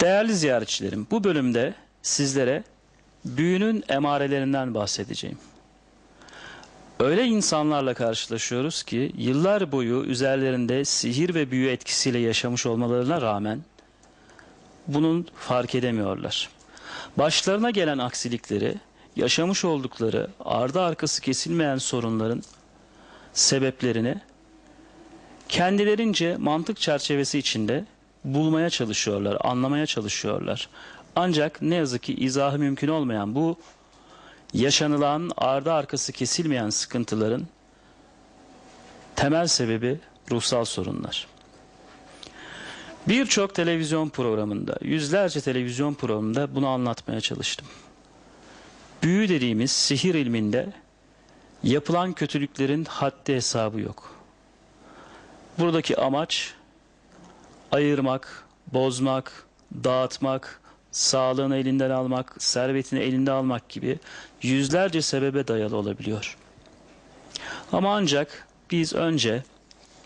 Değerli ziyaretçilerim, bu bölümde sizlere büyünün emarelerinden bahsedeceğim. Öyle insanlarla karşılaşıyoruz ki yıllar boyu üzerlerinde sihir ve büyü etkisiyle yaşamış olmalarına rağmen bunun fark edemiyorlar. Başlarına gelen aksilikleri, yaşamış oldukları ardı arkası kesilmeyen sorunların sebeplerini kendilerince mantık çerçevesi içinde bulmaya çalışıyorlar, anlamaya çalışıyorlar. Ancak ne yazık ki izahı mümkün olmayan bu yaşanılan ardı arkası kesilmeyen sıkıntıların temel sebebi ruhsal sorunlar. Birçok televizyon programında, yüzlerce televizyon programında bunu anlatmaya çalıştım. Büyü dediğimiz sihir ilminde yapılan kötülüklerin haddi hesabı yok. Buradaki amaç ayırmak, bozmak, dağıtmak, sağlığını elinden almak, servetini elinde almak gibi yüzlerce sebebe dayalı olabiliyor. Ama ancak biz önce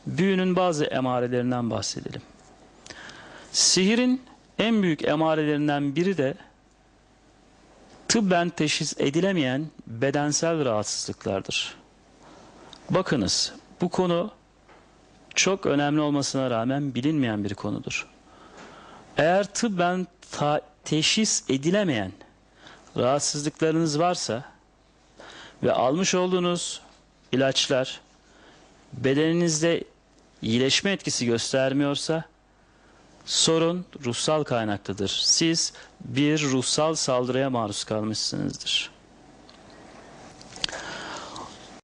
büyünün bazı emarelerinden bahsedelim. Sihirin en büyük emarelerinden biri de tıbben teşhis edilemeyen bedensel rahatsızlıklardır. Bakınız bu konu çok önemli olmasına rağmen bilinmeyen bir konudur. Eğer tıbben teşhis edilemeyen rahatsızlıklarınız varsa ve almış olduğunuz ilaçlar bedeninizde iyileşme etkisi göstermiyorsa sorun ruhsal kaynaklıdır. Siz bir ruhsal saldırıya maruz kalmışsınızdır.